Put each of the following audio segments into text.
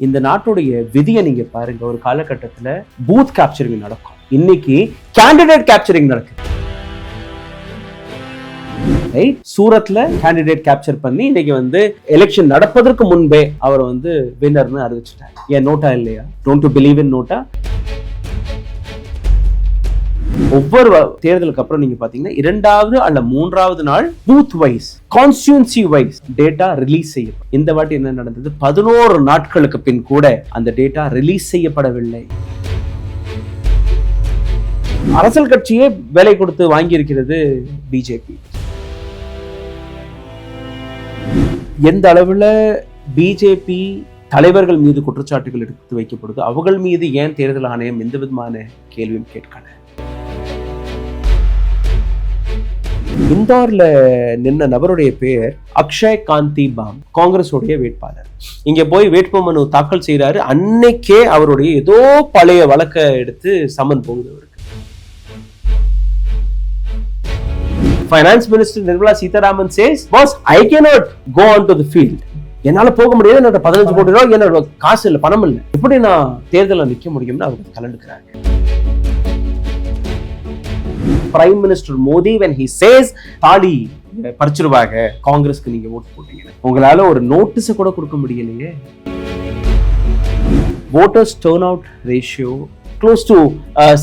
இந்த நாட்டுடைய விதியை நீங்க பாருங்க ஒரு காலகட்டத்துல பூத் கேப்சரிங் நடக்கும். இன்னைக்கு கேண்டிடேட் கேப்சரிங் நடக்குது. சூரத்ல கேண்டிடேட் கேப்சர் பண்ணி இன்னைக்கு வந்து எலெக்ஷன் நடப்பதற்கு முன்பே அவர் வந்து வின்னர்னு அறிவிச்சிட்டார் ஏன் நோட்டா இல்லையா? Don't to believe in NOTA ஒவ்வொரு தேர்தலுக்கு அப்புறம் நீங்க பாத்தீங்கன்னா இரண்டாவது அல்ல மூன்றாவது நாள் booth wise constituency wise data release செய்யும் இந்த வாட்டி என்ன நடந்தது? பதினோரு நாட்களுக்கு பின் கூட அந்த டேட்டா ரிலீஸ் செய்யப்படவில்லை. அரசியல் கட்சியே விலை கொடுத்து வாங்கி இருக்கிறது பிஜேபி எந்த அளவுல பிஜேபி தலைவர்கள் மீது குற்றச்சாட்டுகள் எடுத்து வைக்கப்படுது? அவர்கள் மீது ஏன் தேர்தல் ஆணையம் எந்த விதமான கேள்வியும் கேட்கல? இந்தோர்ல நின்ன நபருடைய பெயர் அக்ஷய் காந்தி பாம் காங்கிரஸுடைய வேட்பாளர். இங்க போய் வேட்புமனு தாக்கல் செய்யறாரு அன்னைக்கே அவருடைய ஏதோ பழைய வழக்க எடுத்து சமன் போகுது. அவருக்கு finance minister Nirmala Sitharaman says boss I cannot go on to the field என்னால போக முடியாது. என்னோட பதினஞ்சு கோடி ரூபாய் என்னோட காசு இல்லை பணம் இல்லை. எப்படி நான் தேர்தலில் நிற்க முடியும்னு அவங்க கலந்துக்கிறாங்க prime minister Modi when he says தாலி பறிச்சிருவாங்க. காங்கிரஸ்க்கு நீங்க ஓட்டு போட்டீங்க உங்களால ஒரு நோட்டீஸை கூட கொடுக்க முடியலையே. Turn out ratio close to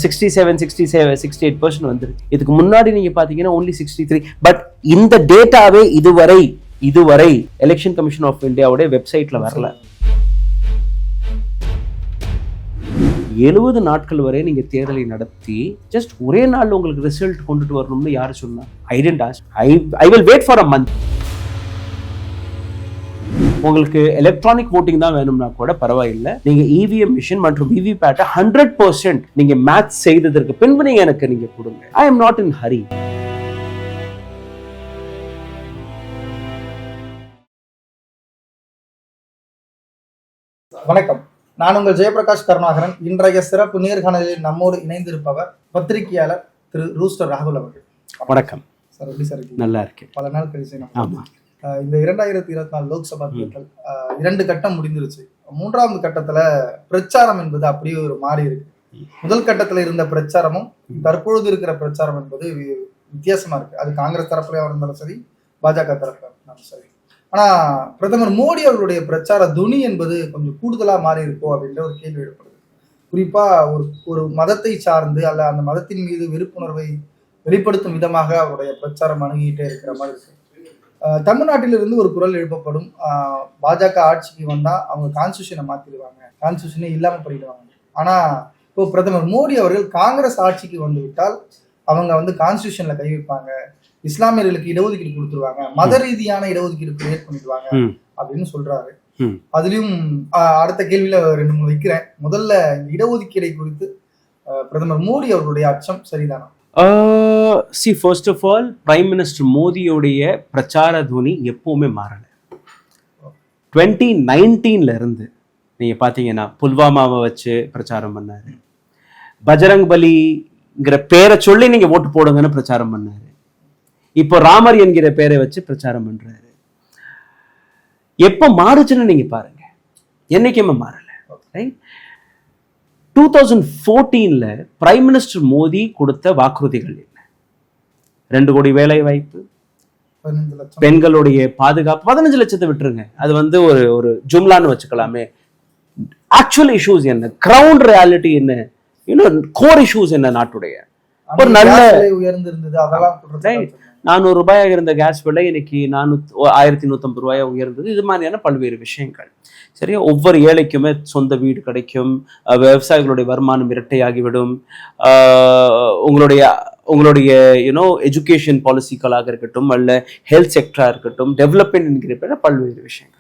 sixty seven sixty seven sixty eight percent வந்துருக்கு. இதுக்கு முன்னாடி நீங்க பாத்தீங்கன்னா ஓன்லி சிக்ஸ்டி த்ரீ பட் இந்த டேட்டாவே இதுவரை இதுவரை எலெக்ஷன் கமிஷன் ஆஃப் இந்தியாவுடைய வெப்சைட்ல வரல. எழுபது நாட்கள் வரை நீங்க தேர்தலை நடத்தி ஜஸ்ட் ஒரே நாள் உங்களுக்கு ரிசல்ட் கொண்டுட்டு வரணும்னு யார் சொன்னா? I didn't ask I I will wait for a month உங்களுக்கு எலக்ட்ரானிக் ஓட்டிங் தான் வேணும்னா கூட பரவாயில்லை. நீங்க இவிஎம் மிஷின் மற்றும் விவிபேட்டை ஹண்ட்ரட் பர்சன்ட் நீங்க மேட்ச் செய்ததற்கு பின்பு நீங்க எனக்கு நீங்க கொடுங்க. I am not in hurry வணக்கம். நான் உங்கள் ஜெயபிரகாஷ் கருணாகரன். இன்றைய சிறப்பு நேர்காணலில் நம்மோடு இணைந்திருப்பவர் பத்திரிகையாளர் திரு ரூஸ்டர் ராகுல் அவர்கள். வணக்கம். சார் எப்படி சார்? நல்லா இருக்கேன். பல நாள் கழிச்சு இந்த இரண்டாயிரத்தி இருபத்தி நாலு லோக்சபா தேர்தல் இரண்டு கட்டம் முடிந்துருச்சு. மூன்றாவது கட்டத்துல பிரச்சாரம் என்பது அப்படியே ஒரு மாறி இருக்கு. முதல் கட்டத்துல இருந்த பிரச்சாரமும் தற்பொழுது இருக்கிற பிரச்சாரம் என்பது வித்தியாசமா இருக்கு. அது காங்கிரஸ் தரப்புல இருந்தாலும் சரி பாஜக தரப்புல இருந்தாலும் சரி. ஆனா பிரதமர் மோடி அவர்களுடைய பிரச்சார துணி என்பது கொஞ்சம் கூடுதலா மாறி இருக்கோ அப்படின்ற ஒரு கேள்வி எழுப்படுது குறிப்பா ஒரு ஒரு மதத்தை சார்ந்து அல்ல அந்த மதத்தின் மீது வெறுப்புணர்வை வெளிப்படுத்தும் விதமாக அவருடைய பிரச்சாரம் அணுகிட்டே இருக்கிற மாதிரி இருக்கு. தமிழ்நாட்டிலிருந்து ஒரு குரல் எழுப்பப்படும். பாஜக ஆட்சிக்கு வந்தா அவங்க கான்ஸ்டியூஷனை மாத்திடுவாங்க. கான்ஸ்டியூஷனே இல்லாம பண்ணிடுவாங்க ஆனா இப்போ பிரதமர் மோடி அவர்கள் காங்கிரஸ் ஆட்சிக்கு வந்து விட்டால் அவங்க வந்து கான்ஸ்டியூஷன்ல கை வைப்பாங்க. இஸ்லாமியர்களுக்கு இடஒதுக்கீடு கொடுத்துருவாங்க. மத ரீதியான இடஒதுக்கீடு கிரியேட் பண்ணிடுவாங்க. அப்படின்னு சொல்றாரு. அதுலயும் அடுத்த கேள்வியில ரெண்டு மூணு வைக்கிறேன். முதல்ல இடஒதுக்கீடை குறித்து பிரதமர் மோடி அவர்களுடைய அச்சம் சரிதானா? See first of all prime minister மோடியோடைய பிரச்சார துவனி எப்பவுமே மாறல. டுவெண்ட்டி நைன்டீன்ல இருந்து நீங்க பாத்தீங்கன்னா புல்வாமாவை வச்சு பிரச்சாரம் பண்ணாரு. பஜரங் பலிங்கிற பேரை சொல்லி நீங்க ஓட்டு போடுங்கன்னு பிரச்சாரம் பண்ணாரு. இப்போ ராமர் என்கிற பேரை வச்சு பிரச்சாரம் பண்றாரு. எப்போ மாறுச்சுன்னு நீங்க பாருங்க. என்னைக்குமே மாறல. ரைட் டூ தௌசண்ட் ஃபோர்டீனில் பிரைம் மினிஸ்டர் மோடி கொடுத்த வாக்குறுதிகள் என்ன? ரெண்டு கோடி வேலை வாய்ப்பு பெண்களுடைய பாதுகாப்பு பதினஞ்சு லட்சத்தை விட்டுருங்க. அது வந்து ஒரு ஒரு ஜும்லான்னு வச்சுக்கலாமே. ஆக்சுவல் இஷ்யூஸ் என்ன? கிரவுண்ட் ரியாலிட்டி என்ன? இன்னும் கோர் இஷ்யூஸ் என்ன நாட்டுடைய? ஒரு நல்ல- நானூறு ரூபாயாக இருந்த கேஸ் விலை இன்னைக்கு நானூத் ஆயிரத்தி நூற்றம்பது ரூபாயாக உயர்ந்தது. இது மாதிரியான பல்வேறு விஷயங்கள். சரியா? ஒவ்வொரு ஏழைக்குமே சொந்த வீடு கிடைக்கும். விவசாயிகளுடைய வருமானம் இரட்டையாகிவிடும். உங்களுடைய உங்களுடைய யூனோ எஜுகேஷன் பாலிசிக்களாக இருக்கட்டும் அல்ல ஹெல்த் செக்டராக இருக்கட்டும் டெவலப்மெண்ட் என்கிற பல்வேறு விஷயங்கள்.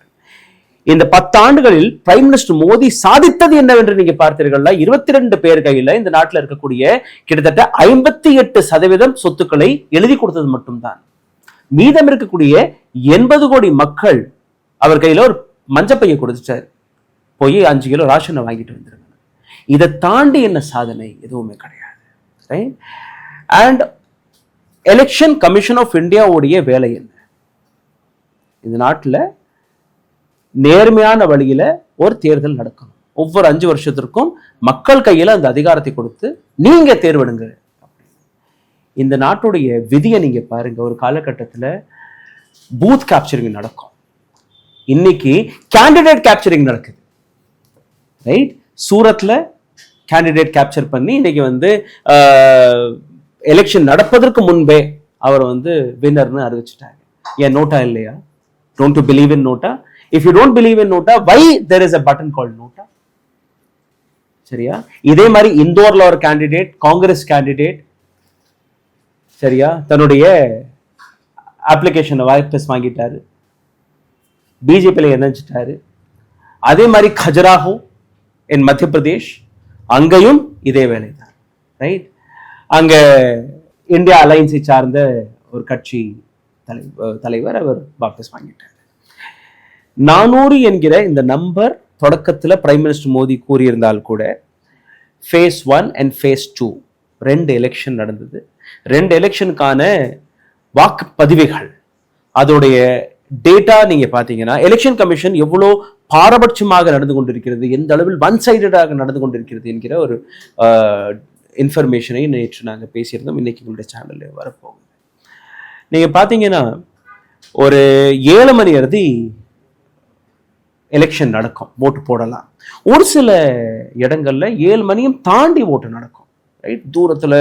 இந்த பத்தாண்டுகளில் பிரைம் மினிஸ்டர் மோடி சாதித்தது என்னவென்று நீங்க பார்த்தீர்கள்னா இருபத்தி ரெண்டு பேர் கையில இந்த நாட்டில் இருக்கக்கூடிய கிட்டத்தட்ட ஐம்பத்தி எட்டு சதவீதம் சொத்துக்களை எழுதி கொடுத்தது மட்டும்தான். மீதம் இருக்கக்கூடிய எண்பது கோடி மக்கள் அவர் கையில ஒரு மஞ்சப்பையை கொடுத்துட்டார். போய் அஞ்சு கிலோ ராஷனை வாங்கிட்டு வந்திருக்காங்க இதை தாண்டி என்ன சாதனை? எதுவுமே கிடையாது. Right and election commission of இந்தியாவுடைய வேலை என்ன? இந்த நாட்டில் நேர்மையான வழியில ஒரு தேர்தல் நடக்கணும். ஒவ்வொரு அஞ்சு வருஷத்திற்கும் மக்கள் கையில அந்த அதிகாரத்தை கொடுத்து நீங்க தேர்வெடுங்க. இந்த நாட்டுடைய விதியை நீங்க பாருங்க. ஒரு காலகட்டத்துல பூத் கேப்சரிங் நடக்கும். இன்னைக்கு கேண்டிடேட் கேப்சரிங் நடக்குது. ரைட் சூரத்ல கேண்டிடேட் கேப்சர் பண்ணி இன்னைக்கு வந்து எலெக்ஷன் நடப்பதற்கு முன்பே அவர் வந்து வின்னர்னு அறிவிச்சிட்டாங்க. ஏன் நோட்டா இல்லையா? Don't do believe in NOTA? If you don't believe in NOTA why there is a button call NOTA சரியா? இதே மாதிரி இந்தோர்ல ஒரு கேண்டிடேட் காங்கிரஸ் கேண்டிடேட் சரியா? தன்னுடைய அப்ளிகேஷனை வாய்ப்பஸ் வாங்கிட்டாரு. பிஜேபியில் இணைஞ்சிட்டாரு. அதே மாதிரி கஜராகும் என் மத்திய பிரதேஷ் அங்கேயும் இதே வேலை தான் ரைட் அங்க இந்தியா அலையன்ஸை சார்ந்த ஒரு கட்சி தலைவர் தலைவர் அவர் வாபஸ் வாங்கிட்டார். நானூறு என்கிற இந்த நம்பர் தொடக்கத்தில் பிரைம் மினிஸ்டர் மோடி கூறியிருந்தால் கூட phase one and phase two ரெண்டு எலெக்ஷன் நடந்தது. ரெண்டு எலெக்ஷனுக்கான வாக்குப்பதிவுகள் அதோடைய டேட்டா நீங்கள் பார்த்தீங்கன்னா எலெக்ஷன் கமிஷன் எவ்வளோ பாரபட்சமாக நடந்து கொண்டிருக்கிறது எந்த அளவில் ஒன் சைடடாக நடந்து கொண்டிருக்கிறது என்கிற ஒரு இன்ஃபர்மேஷனை நேற்று நாங்கள் பேசியிருந்தோம். இன்றைக்கி உங்களுடைய சேனலில் வரப்போகுது. நீங்கள் பார்த்தீங்கன்னா ஒரு ஏழு மணி அறுதி எலெக்ஷன் நடக்கும் ஓட்டு போடலாம். ஒரு சில இடங்கள்ல ஏழு மணியும் தாண்டி ஓட்டு நடக்கும் ரைட் தூரத்துல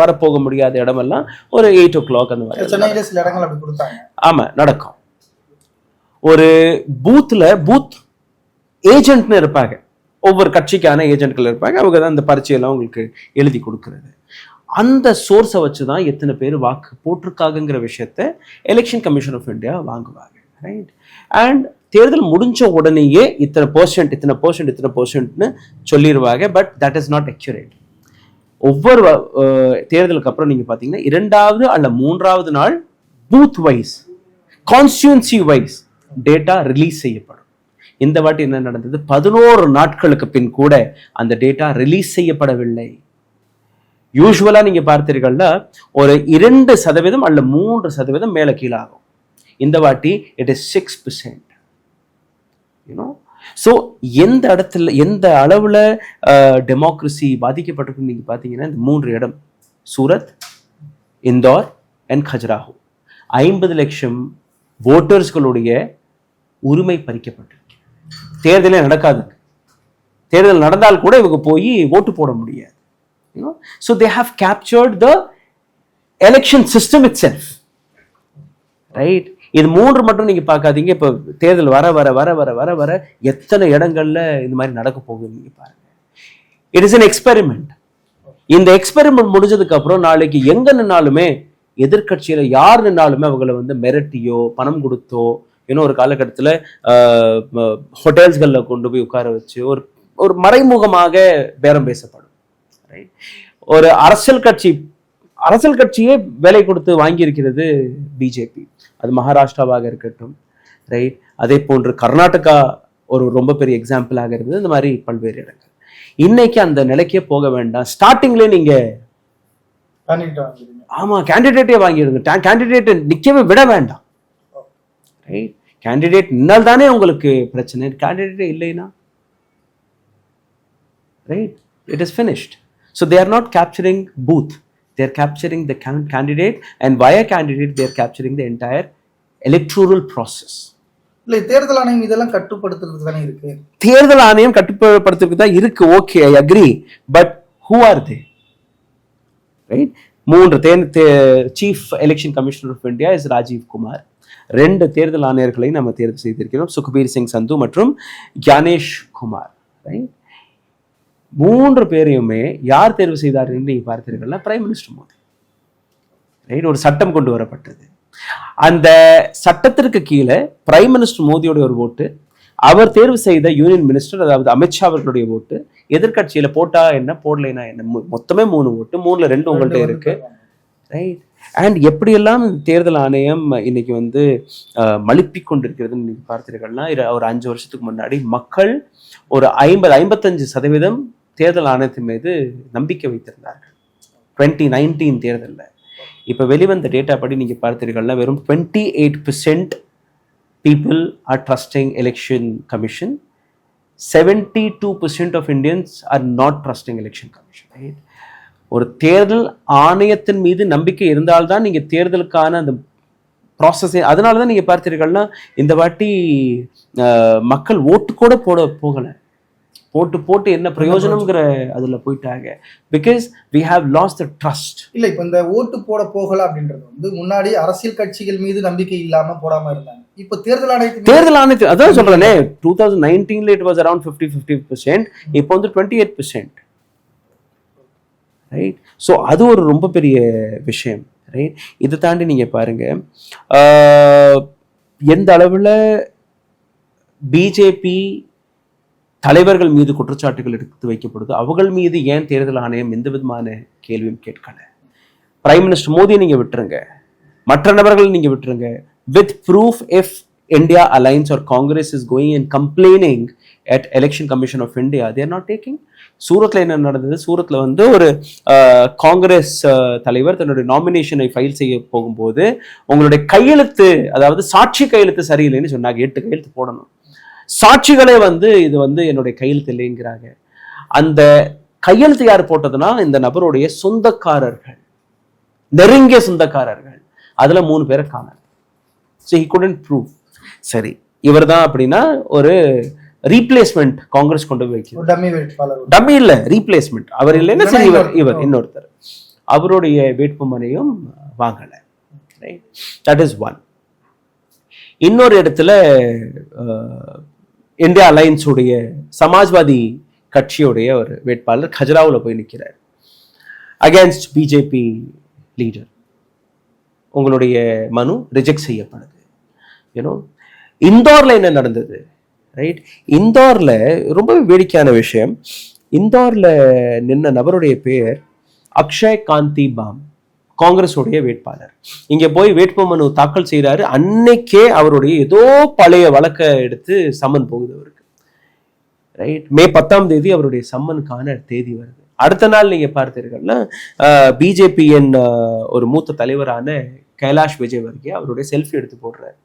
வரப்போக முடியாத இடமெல்லாம் ஒரு எயிட் ஓ கிளாக் அந்த மாதிரி. சென்னையில சில இடங்கள் அப்படி கொடுத்தாங்க. ஆமா நடக்கும். ஒரு பூத்ல பூத் ஏஜென்ட்னு இருப்பாங்க. ஒவ்வொரு கட்சிக்கான ஏஜென்ட்கள் இருப்பாங்க. அவங்க தான் அந்த பரீட்சையெல்லாம் உங்களுக்கு எழுதி கொடுக்கறது. அந்த சோர்ஸை வச்சு தான் எத்தனை பேர் வாக்கு போட்டிருக்காங்கங்கிற விஷயத்த எலெக்ஷன் கமிஷன் ஆஃப் இந்தியா வாங்குவாங்க ரைட் அண்ட் தேர்தல் முடிஞ்ச உடனேயே இத்தனை பர்சன்ட் இத்தனை பர்சன்ட் இத்தனை பர்சன்ட்னு சொல்லிடுவாங்க but that is not accurate ஒவ்வொரு தேர்தலுக்கு அப்புறம் நீங்க பாத்தீங்கன்னா இரண்டாவது அல்ல மூன்றாவது நாள் booth wise constituency wise data release செய்யப்படும். இந்த வாட்டி என்ன நடந்தது? பதினோரு நாட்களுக்கு பின் கூட அந்த டேட்டா ரிலீஸ் செய்யப்படவில்லை. யூஸ்வலா நீங்க பார்த்தீர்கள்னா ஒரு இரண்டு சதவீதம் அல்ல மூன்று சதவீதம் மேல கீழாகும். இந்த வாட்டி it is six percent you know so எந்த இடத்துல எந்த அளவில் டெமோக்ரஸி பாதிக்கப்பட்டிருக்கு நீங்கள் பார்த்தீங்கன்னா இந்த மூன்று இடம். சூரத் இந்தோர் அண்ட் கஜராஹோ. ஐம்பது லட்சம் ஓட்டர்ஸ்களுடைய உரிமை பறிக்கப்பட்டிருக்கு. தேர்தலே நடக்காது. தேர்தல் நடந்தால் கூட இவங்க போய் ஓட்டு போட முடியாது. You know so they have captured the election system itself right இது மூன்று மட்டும் நீங்க பார்க்காதீங்க. இப்போ தேர்தல் வர வர வர வர வர வர எத்தனை இடங்கள்ல இந்த மாதிரி நடக்க போகுது நீங்க பாருங்க. இட் இஸ் அன் எக்ஸ்பெரிமெண்ட் இந்த எக்ஸ்பெரிமெண்ட் முடிஞ்சதுக்கு அப்புறம் நாளைக்கு எங்க நின்னாலுமே எதிர்க்கட்சியில யார் நின்னாலுமே அவங்கள வந்து மிரட்டியோ பணம் கொடுத்தோ இன்னும் ஒரு காலகட்டத்துல ஹோட்டல்ஸ்களில் கொண்டு போய் உட்கார வச்சு ஒரு ஒரு மறைமுகமாக பேரம் பேசப்படும். ரைட் ஒரு அரசியல் கட்சி அரசியல் கட்சியே வேலை கொடுத்து வாங்கியிருக்கிறது பிஜேபி அது மகாராஷ்டிராவாக இருக்கட்டும் ரைட் அதே போன்று கர்நாடகா ஒரு ரொம்ப பெரிய எக்ஸாம்பிளாக இருந்தது. இந்த மாதிரி பல்வேறு இடங்கள். இன்னைக்கு அந்த நிலைக்கே போக வேண்டாம். ஸ்டார்டிங்ல நீங்க ஆமா கேண்டிடேட்டே வாங்கிடுங்க. கேண்டிடேட்டை நிக்கவே விட வேண்டாம். ரைட் கேண்டிடேட் நின்னால் தானே உங்களுக்கு பிரச்சனை. கேண்டிடேட்டே இல்லைனா right it is finished. So they are not capturing booth. They are capturing the can- candidate and via candidate they are electoral process. இல்ல தேர்தல் ஆணையம் இதெல்லாம் கட்டுப்படுத்துறது தானே இருக்கு? தேர்தல் ஆணையம் கட்டுப்படுத்துறதுக்கு தான் இருக்கு okay I agree but who are they right மூன்று chief election commissioner of India is Rajiv Kumar ரெண்டு தேர்தல் ஆணையர்களை நம்ம தேர்வு செய்திருக்கிறோம் சுக்பீர் சிங் சந்து மற்றும் ஞானேஷ் குமார் ரைட் மூன்று பேரையுமே யார் தேர்வு செய்தார் என்று நீங்க பார்த்தீர்கள்னா பிரைம் மினிஸ்டர் மோடி. ரைட் ஒரு சட்டம் கொண்டு வரப்பட்டது. அந்த சட்டத்திற்கு கீழே பிரைம் மினிஸ்டர் மோடியோட ஒரு ஓட்டு அவர் தேர்வு செய்த யூனியன் மினிஸ்டர் அதாவது அமித்ஷா அவர்களுடைய ஓட்டு எதிர்க்கட்சியில போட்டா என்ன போடலைனா என்ன மொத்தமே மூணு ஓட்டு மூணுல ரெண்டு உங்கள்ட்ட இருக்கு. ரைட் அண்ட் எப்படியெல்லாம் தேர்தல் ஆணையம் இன்னைக்கு வந்து அஹ், மழுப்பிக் கொண்டிருக்கிறதுன்னு நீங்க பார்த்தீர்கள்னா ஒரு அஞ்சு வருஷத்துக்கு முன்னாடி மக்கள் ஒரு ஐம்பது ஐம்பத்தஞ்சு சதவீதம் தேர்தல் ஆணையத்தின் மீது நம்பிக்கை வைத்திருந்தார்கள். டுவெண்ட்டி நைன்டீன் தேர்தலில். இப்போ வெளிவந்த டேட்டா படி நீங்கள் பார்த்தீர்கள்னா வெறும் twenty eight percent people are trusting election commission seventy two percent of Indians are not trusting election commission right ஒரு தேர்தல் ஆணையத்தின் மீது நம்பிக்கை இருந்தால்தான் நீங்கள் தேர்தலுக்கான அந்த ப்ராசஸ் அதனால தான் நீங்கள் பார்த்தீர்கள்னா இந்த வாட்டி மக்கள் ஓட்டு கூட போட போகலை. போட்டு போட்டு என்ன பிரயோஜனம்ங்கிற அதுல போயிட்டாங்க. Because we have lost the trust இல்ல இப்ப இந்த ஓட்டு போட போகல அப்படின்றது வந்து முன்னாடி அரசியல் கட்சிகள் மீது நம்பிக்கை இல்லாம போடாம இருந்தாங்க. இப்ப தேர்தல் ஆணையத்தின் மீது தேர்தல் ஆணையத்து அதான் சொல்றேனே two thousand நைன்டீன்ல it was around fifty fifty percent இப்போ வந்து twenty eight percent right so அது ஒரு ரொம்ப பெரிய விஷயம். ரைட் இதை தாண்டி நீங்க பாருங்க எந்த அளவுல பிஜேபி தலைவர்கள் மீது குற்றச்சாட்டுகள் எடுத்து வைக்கப்படுது. அவர்கள் மீது ஏன் தேர்தல் ஆணையம் எந்த விதமான கேள்வியும் கேட்கல. பிரைம் மினிஸ்டர் மோடியை நீங்க விட்டுருங்க. மற்ற நபர்கள் நீங்க விட்டுருங்க. With proof if India alliance or Congress is going and complaining at election commission of India they're not taking சூரத்தில் என்ன நடந்தது? சூரத்தில் வந்து ஒரு காங்கிரஸ் தலைவர் தன்னுடைய நாமினேஷனை ஃபைல் செய்ய போகும்போது உங்களுடைய கையெழுத்து அதாவது சாட்சி கையெழுத்து சரியில்லைன்னு சொன்னாங்க. எட்டு கையெழுத்து போடணும். சாட்சிகளே வந்து இது வந்து என்னுடைய கையெழுத்து இல்லைங்கிறாங்க அந்த கையெழுத்து யார் போட்டதுன்னா இந்த நபருடைய சொந்தக்காரர்கள். நெருங்கிய சொந்தக்காரர்கள். அதுல மூணு பேரை காணல ஸோ ஹி couldn't ப்ரூவ் சரி இவர் தான் அப்படின்னா ஒரு ரீப்ளேஸ்மெண்ட் காங்கிரஸ் கொண்டு போய் வைக்கிறது. டம்மி இல்ல ரீப்ளேஸ்மெண்ட் அவர் இல்லைன்னா சரி இவர். இவர் இன்னொருத்தர். அவருடைய வேட்புமனையும் வாங்கல. தட் இஸ் ஒன் இன்னொரு இடத்துல இந்தியா அலையன்ஸ் உடைய சமாஜ்வாதி கட்சியுடைய ஒரு வேட்பாளர் கஜராவில் போய் நிற்கிறார் அகேன்ஸ்ட் பிஜேபி லீடர் உங்களுடைய மனு ரிஜெக்ட் செய்யப்படுது. யூனோ இந்தோரில் என்ன நடந்தது? ரைட் இந்தோரில் ரொம்ப வேடிக்கையான விஷயம். இந்தோரில் நின்ன நபருடைய பெயர் அக்ஷய் காந்தி பாம். காங்கிரஸுடைய வேட்பாளர். இங்க போய் வேட்புமனு தாக்கல் செய்றாரு அன்னைக்கே அவருடைய ஏதோ பழைய வழக்கை எடுத்து சம்மன் போகுது அவருக்கு. ரைட் மே பத்தாம் தேதி அவருடைய சம்மனுக்கான தேதி வருது. அடுத்த நாள் நீங்க பார்த்தீர்கள்னா பிஜேபியின் ஒரு மூத்த தலைவரான கைலாஷ் விஜயவர்கியா அவருடைய செல்ஃபி எடுத்து போடுறாரு.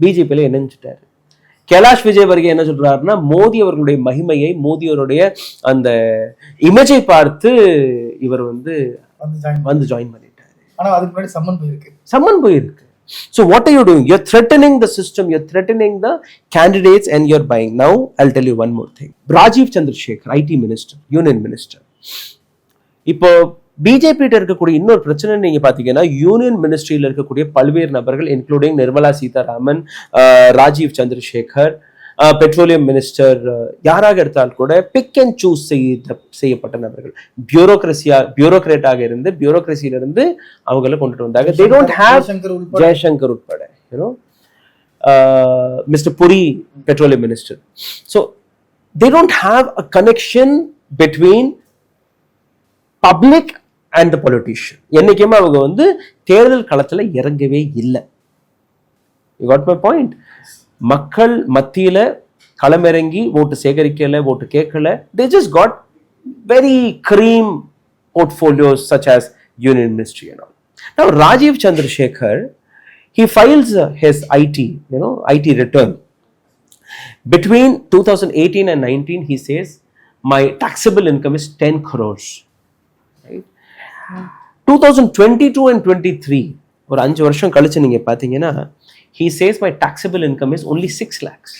பிஜேபியில இணைஞ்சிட்டாரு கைலாஷ் விஜயவர்கியா என்ன சொல்றாருன்னா மோடி அவர்களுடைய மகிமையை மோடி அவருடைய அந்த இமேஜை பார்த்து இவர் வந்து வந்து ஜாயின் பண்ணிட்டாரு ஆனா அதுக்கு முன்னாடி சம்மன் போயிருக்கு. சம்மன் போயிருக்கு. So what are you doing you're threatening the system you're threatening the candidates and you're buying now I'll tell you one more thing Rajiv Chandrasekhar IT minister union minister இப்போ பிஜேபிட்ட இருக்கக்கூடிய இன்னொரு பிரச்சனை நீங்க பாத்தீங்கன்னா union மினிஸ்ட்ரியில இருக்கக்கூடிய பல்வேறு நபர்கள் including Nirmala Sitharaman Rajiv Chandrasekhar petroleum minister யாராக எடுத்தால் கூட பிக் அண்ட் சூஸ் செய்த செய்யப்பட்ட நபர்கள். பியூரோக்ரஸியா பியூரோக்ரேட்டாக இருந்து பியூரோக்ரஸியில இருந்து அவங்கள கொண்டுட்டு வந்தாங்க. தே டோன்ட் ஹேவ் ஜெய்சங்கர் உட்பட you know mister Puri petroleum minister so they don't have a connection between public and the politician என்னைக்குமே அவங்க வந்து தேர்தல் களத்துல இறங்கவே இல்லை. யூ காட் மை பாயிண்ட் மக்கள் மத்தியில களமிறங்கி ஓட்டு சேகரிக்கல ஓட்டு கேட்கல they just got very cream portfolios such as union ministry and all now rajiv chandrasekhar he files uh, his it you know it return between 2018 and 19 he says my taxable income is 10 crores right 2022 and 23 ஒரு அஞ்சு வருஷம் கழிச்சு நீங்க பாத்தீங்கன்னா he says my taxable income is only 6 lakhs.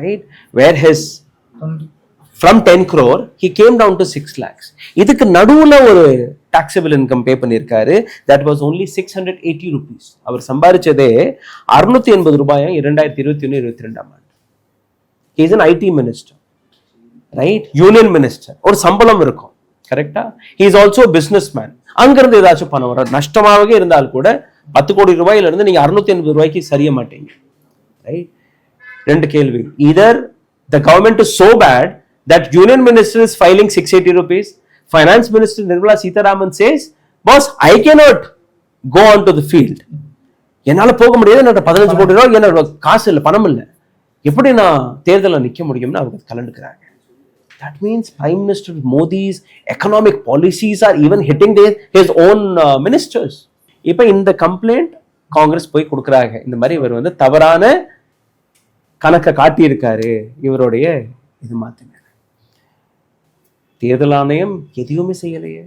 Right? Where his from 10 crore he came down to 6 lakhs. இதுக்கு நடுவுல ஒரு taxable income pay பண்ணியிருக்காரு. That was only 680 rupees. அவர் சம்பாரிச்சதே 680 எண்பது ரூபாயும் இரண்டாயிரத்தி இருபத்தி ஒன்று இருபத்தி ரெண்டாம் ஆண்டு is an IT minister right union minister ஒரு சம்பளம் இருக்கும். கரெக்டா இஸ் ஆல்சோ பிஸ்னஸ் மேன் அங்கிருந்து ஏதாச்சும் பணம் வரும். நஷ்டமாகவே இருந்தால் கூட பத்து கோடி ரூபாயிலிருந்து நீங்க அறுநூத்தி எண்பது ரூபாய்க்கு சரிய மாட்டீங்க. ரைட் ரெண்டு கேள்வி. Either the government is so bad that union minister is filing six eighty rupees finance minister Nirmala Sitharaman says pass I cannot go on to the field என்னால போக முடியாது என்னோட பதினஞ்சு கோடி ரூபாய் என்னோட காசு இல்லை பணம் இல்லை. எப்படி நான் தேர்தலில் நிற்க முடியும்னு அவங்க கலந்துக்கிறாங்க. That means prime minister Modi's economic policies are even hitting his own ministers இப்போ இந்த கம்ப்ளைண்ட் காங்கிரஸ் போய் கொடுக்குறாங்க. இந்த மாதிரி இவர் வந்து தவறான கணக்கை காட்டியிருக்காரு. இவருடைய இது மாத்துங்க தேர்தல் ஆணையம் எதையுமே செய்யலையே.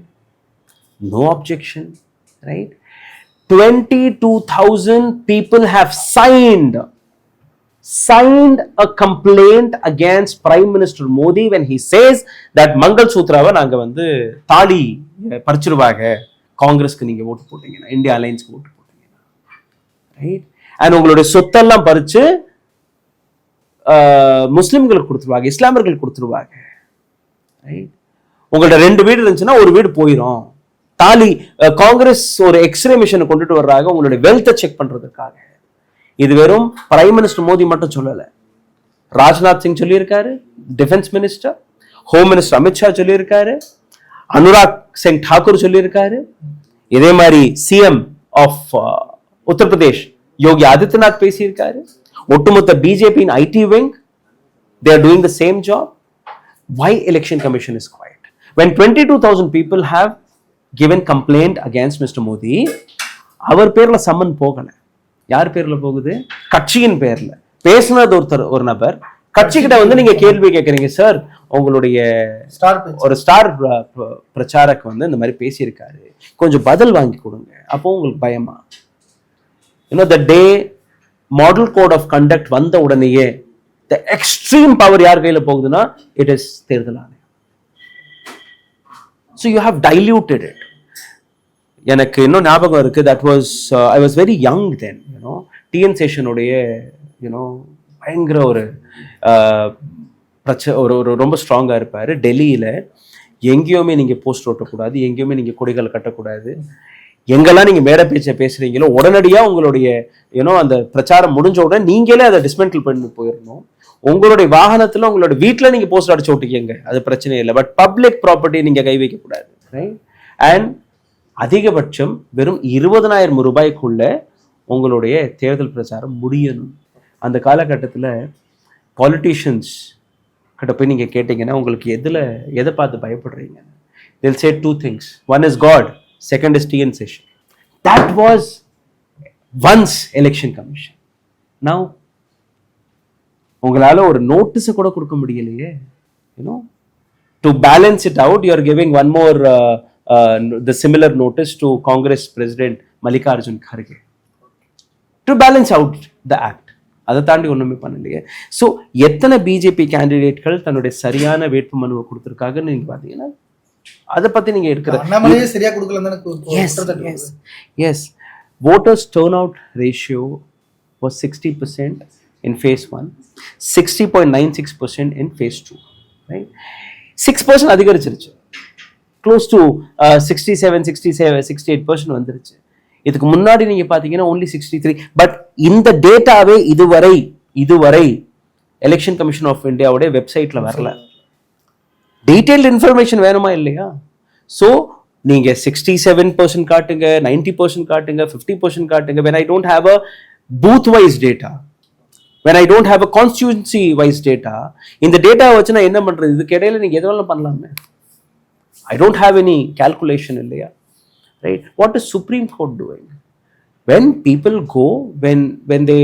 No objection right twenty two thousand people have signed signed a complaint against Prime Minister Modi when he says that மங்கள் சூத்ராவை நாங்க வந்து தாலி பறிச்சிருவாங்க. காங்கிரஸ்க்கு நீங்கள் ஓட்டு போட்டீங்கன்னா இந்தியா அலையன்ஸ்க்கு ஓட்டு போட்டீங்கன்னா. ரைட் அண்ட் உங்களுடைய சொத்தெல்லாம் பறித்து முஸ்லீம்களுக்கு கொடுத்துருவாங்க இஸ்லாமியர்களுக்கு கொடுத்துருவாங்க. ரைட் உங்கள்ட்ட ரெண்டு வீடு இருந்துச்சுன்னா ஒரு வீடு போயிடும் தாலி காங்கிரஸ் ஒரு எக்ஸ்ரே மிஷனை கொண்டுட்டு வர்றாங்க உங்களுடைய வெல்த்தை செக் பண்ணுறதுக்காக இது வெறும் பிரைம் மினிஸ்டர் மோடி மட்டும் சொல்லலை. ராஜ்நாத் சிங் சொல்லியிருக்காரு defence minister home minister Amit Shah சொல்லியிருக்காரு அனுராக் சிங் டாக்கூர் சொல்லியிருக்காரு இதே மாதிரி சிஎம் ஆஃப் உத்தரப்பிரதேஷ் யோகி ஆதித்யநாத் பேசியிருக்காரு. ஒட்டுமொத்த பிஜேபியின் IT wing they're doing the same job why election commission is commission is quiet? When 22000 people have given complaint against mr modi அவர் பேர்ல சம்மன் போகலை. யார் பேர்ல போகுது? கட்சியின் பேர்ல. பேசுனது ஒருத்தர் ஒரு நபர். கட்சிக்கிட்ட வந்து நீங்க கேள்வி கேட்குறீங்க சார் உங்களுடைய ஸ்டார் ஒரு ஸ்டார் பிரச்சாரக் வந்து இந்த மாதிரி பேசியிருக்காரு. கொஞ்சம் பதில் வாங்கி கொடுங்க. அப்போ உங்களுக்கு பயமா? இன்னும் the day model code of conduct வந்த உடனேயே த எக்ஸ்ட்ரீம் பவர் யார் கையில போகுதுன்னா இட் இஸ் தேர்தல் ஆணையம். So you have diluted it எனக்கு இன்னும் ஞாபகம் இருக்கு. That was I was very young then you know TN சேஷனுடைய you know பயங்கர ஒரு uh, பிரச்ச ஒரு ஒரு ரொம்ப ஸ்ட்ராங்காக இருப்பார். டெல்லியில் எங்கேயுமே நீங்கள் போஸ்ட் ஓட்டக்கூடாது. எங்கேயுமே நீங்கள் கொடிகள் கட்டக்கூடாது. எங்கெல்லாம் நீங்கள் மேடை பேச்சை பேசுகிறீங்களோ உடனடியாக உங்களுடைய ஏன்னோ அந்த பிரச்சாரம் முடிஞ்ச உடனே நீங்களே அதை டிஸ்மெண்டில் பண்ணி போயிடணும். உங்களுடைய வாகனத்தில் உங்களோட வீட்டில் நீங்கள் போஸ்ட் அடிச்சு விட்டுக்கீங்க அது பிரச்சனை இல்லை. பட் பப்ளிக் ப்ராப்பர்ட்டி நீங்கள் கை வைக்கக்கூடாது. ரைட் அண்ட் அதிகபட்சம் வெறும் இருபதனாயிரம் ரூபாய்க்குள்ள உங்களுடைய தேர்தல் பிரச்சாரம் முடியணும். அந்த காலகட்டத்தில் பாலிட்டிஷியன்ஸ் கிட்ட போய் நீங்கள் கேட்டிங்கன்னா உங்களுக்கு எதில் எதை பார்த்து பயப்படுறீங்க till say two things one is God second is TN Seshan that was once election commission now உங்களால் ஒரு நோட்டீஸை கூட கொடுக்க முடியலையே you know to balance it out you giving one more the similar notice to Congress president Mallikarjun Kharge to balance out the act அதை தாண்டி ஒண்ணுமே பண்ணலையே ஸோ எத்தனை பிஜேபி கேண்டிடேட்கள் தன்னுடைய சரியான வேட்பு மனுவை கொடுத்துருக்காங்கன்னு நீங்க பாத்தீங்கன்னா அதை பத்தி நீங்க இருக்கிற அண்ணாமலையே சரியா கொடுக்கல வருது. yes voters turnout ratio was 60% in phase 1 60.96% in phase 2 right? 6% அதிகரிச்சிருச்சு. Close to sixty seven sixty seven sixty eight percent வந்துருச்சு. இதுக்கு முன்னாடி நீங்க பாத்தீங்கன்னா ஒன்லி சிக்ஸ்டி த்ரீ பட் இந்த டேட்டாவே இதுவரை இதுவரை எலெக்ஷன் கமிஷன் ஆஃப் இந்தியாவுடைய வெப்சைட்ல வரல. டீட்டெயில்டு இன்ஃபர்மேஷன் வேணுமா இல்லையா? ஸோ நீங்க சிக்ஸ்டி செவன் பர்சன்ட் காட்டுங்க நைன்டி பர்சன்ட் காட்டுங்க ஃபிஃப்டி பர்சன்ட் காட்டுங்க. When I don't have a booth wise data when I don't have a constituency wise data இந்த டேட்டா வச்சு நான் என்ன பண்றது? இதுக்கு இடையில நீங்க எது வேணாலும் பண்ணலாமே. I don't have any calculation இல்லையா? Right what is supreme court doing when people go when when they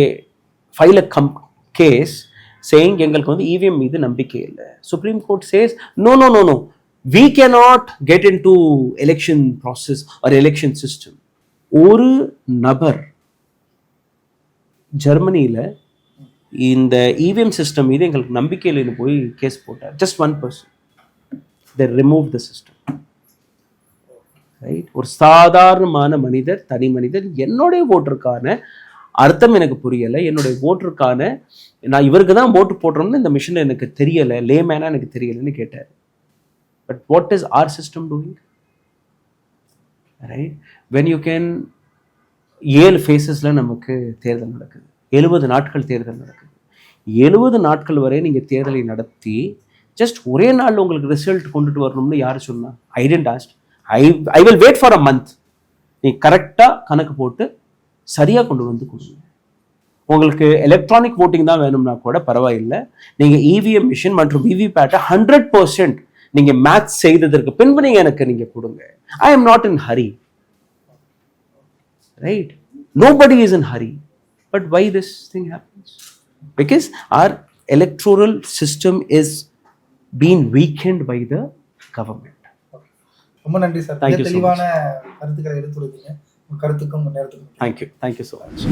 file a com- case saying எங்களுக்கு வந்து இவிஎம் மீது நம்பிக்கை இல்லை. Supreme court says no no no no we cannot get into election process or election system ஒரு நபர் ஜெர்மனியில் இந்த EVM system மீது எங்களுக்கு நம்பிக்கை இல்லைன்னு போய் கேஸ் போட்டார். Just one person they remove the system right ஒரு சாதாரணமான மனிதர் தனி மனிதர் என்னுடைய ஓட்டருக்கான அர்த்தம் எனக்கு புரியலை. என்னுடைய ஓட்டருக்கான நான் இவருக்கு தான் ஓட்டு போடுறோம்னு இந்த மிஷின் எனக்கு தெரியலை. லேமேனாக எனக்கு தெரியலைன்னு கேட்டார். But what is our system doing right when you can ஏழு ஃபேஸஸில் நமக்கு தேர்தல் நடக்குது. எழுபது நாட்கள் தேர்தல் நடக்குது. எழுபது நாட்கள் வரை நீங்கள் தேர்தலை நடத்தி ஜஸ்ட் ஒரே நாள் உங்களுக்கு ரிசல்ட் கொண்டுட்டு வரணும்னு யார் சொன்னா? I didn't asked I I will wait for a month நீ கரெக்டாக கணக்கு போட்டு சரியாக கொண்டு வந்து கொடுங்க உங்களுக்கு எலக்ட்ரானிக் ஓட்டிங் தான் வேணும்னா கூட பரவாயில்லை. நீங்கள் இவிஎம் மிஷின் மற்றும் விவிபேட்டை ஹண்ட்ரட் பர்சன்ட் நீங்கள் மேட்ச் செய்ததற்கு பின்பு நீங்கள் எனக்கு நீங்கள் கொடுங்க. I am not in hurry right nobody is in hurry but why this thing happens because our electoral system is being weakened by the government. ரொம்ப நன்றி சார். மிக தெளிவான கருத்துக்களை எடுத்துரைத்தீங்க. உங்க கருத்துக்கும் நேரத்துக்கும் thank you so much.